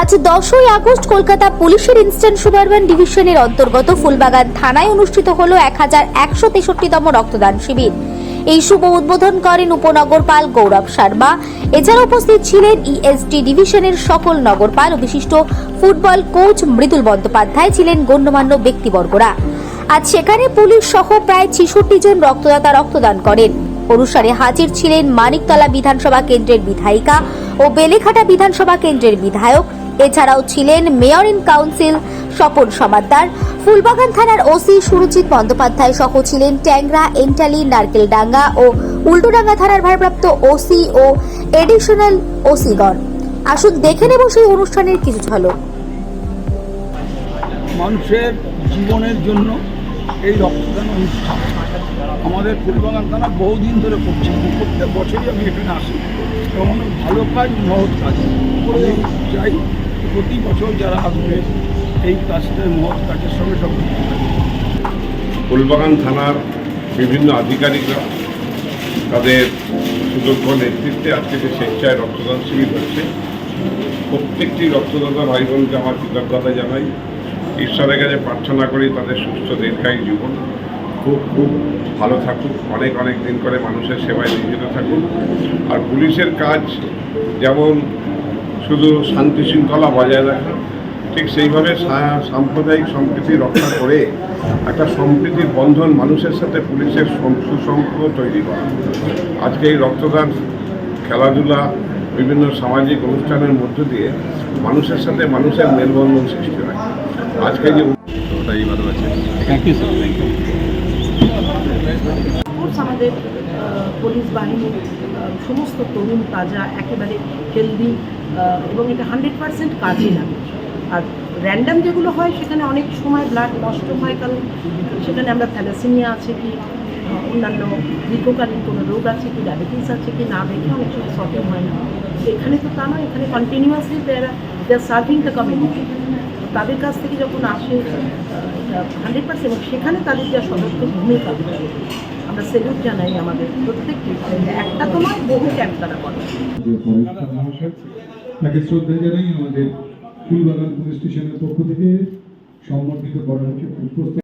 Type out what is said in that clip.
আজ দশই আগস্ট কলকাতা পুলিশের ইনস্ট্যান্ট সুপারম্যান ডিভিশনের অন্তর্গত ফুলবাগান থানায় অনুষ্ঠিত হল এক হাজার একশো তেষট্টিতম রক্তদান শিবির। এই শুভ উদ্বোধন করেন উপনগরপাল গৌরব শর্মা। এছাড়া উপস্থিত ছিলেন ইএসটি ডিভিশনের সকল নগরপাল ও বিশিষ্ট ফুটবল কোচ মৃদুল বন্দ্যোপাধ্যায় ছিলেন গণ্যমান্য ব্যক্তিবর্গরা। আজ সেখানে পুলিশ সহ প্রায় ছেষট্টি জন রক্তদাতা রক্তদান করেন। অনুসারে হাজির ছিলেন মানিকতলা বিধানসভা কেন্দ্রের বিধায়িকা ও বেলেঘাটা বিধানসভা কেন্দ্রের বিধায়ক এছাড়াও ছিলেন mayor in council Swapan Samaddar, Phoolbagan থানার ওসি সুরজিৎ বন্দ্যোপাধ্যায় সহ ছিলেন ট্যাংরা, এন্টালি, নারকেলডাঙ্গা ও উল্টোডাঙ্গা থানার ভারপ্রাপ্ত ওসি ও এডিশনাল ওসিগণ। আসুন দেখে নেব সেই অনুষ্ঠানের কিছু ঝলক। মানুষের জীবনের জন্য এই রক্তদান অনুষ্ঠান। আমাদের ফুলবাগান থানা বহুদিন ধরে করছে। প্রত্যেক বছরই আমি এখানে আসি। এবং ভালো কাজ, মহৎ কাজ। আমি চাই প্রতি বছর যারা আসবে, এই কাজটা মহৎ কাজের সঙ্গে সব ফুলবাগান থানার বিভিন্ন আধিকারিকরা তাদের সুযোগ্য নেতৃত্বে আজকে যে স্বেচ্ছায় রক্তদান শিবির হচ্ছে, প্রত্যেকটি রক্তদাতা ভাই বোনকে আমার কৃতজ্ঞতা জানাই। ঈশ্বরের কাছে প্রার্থনা করি তাদের সুস্থ দীর্ঘায়ী জীবন। খুব খুব ভালো থাকুক। অনেক অনেক দিন করে মানুষের সেবায় নিয়োজিত থাকুক। আর পুলিশের কাজ যেমন শুধু শান্তি শৃঙ্খলা বজায় রাখা, ঠিক সেইভাবে সাম্প্রদায়িক সম্প্রীতি রক্ষা করে একটা সম্প্রীতির বন্ধন মানুষের সাথে পুলিশের সম- সুসম্পর্ক তৈরি করা। আজকে এই রক্তদান, খেলাধুলা, বিভিন্ন সামাজিক অনুষ্ঠানের মধ্য দিয়ে মানুষের সাথে মানুষের মেলবন্ধন সৃষ্টি হয়। আজকে যে ওটাই ভালো আছে। Thank you sir thank you আমাদের পুলিশ বাহিনীর সমস্ত তরুণ তাজা একেবারে হেলদি এবং এটা হান্ড্রেড পার্সেন্ট কাজে লাগে। আর র্যান্ডাম যেগুলো হয় সেখানে অনেক সময় ব্লাড নষ্ট হয় কারণ সেখানে আমরা থ্যালাসেমিয়া আছে কি অন্যান্য দীর্ঘকালীন কোনো রোগ আছে কি ডায়াবেটিস আছে কি না দেখে অনেক সময় সঠিক হয় না। এখানে তো তা নয় এখানে continuously there they are serving the community তাদের কাছ থেকে যখন আসে হান্ড্রেড পার্সেন্ট এবং সেখানে তাদের যা সদস্য ভূমিকা, আমরা সেলুট জানাই আমাদের প্রত্যেকটি একটা তো নয়, বহু ক্যাম্প তারা করে। তাকে শ্রদ্ধা জানাই আমাদের ফুলবাগান পুলিশ স্টেশনের পক্ষ থেকে সম্মানিত করা প্রস্তাব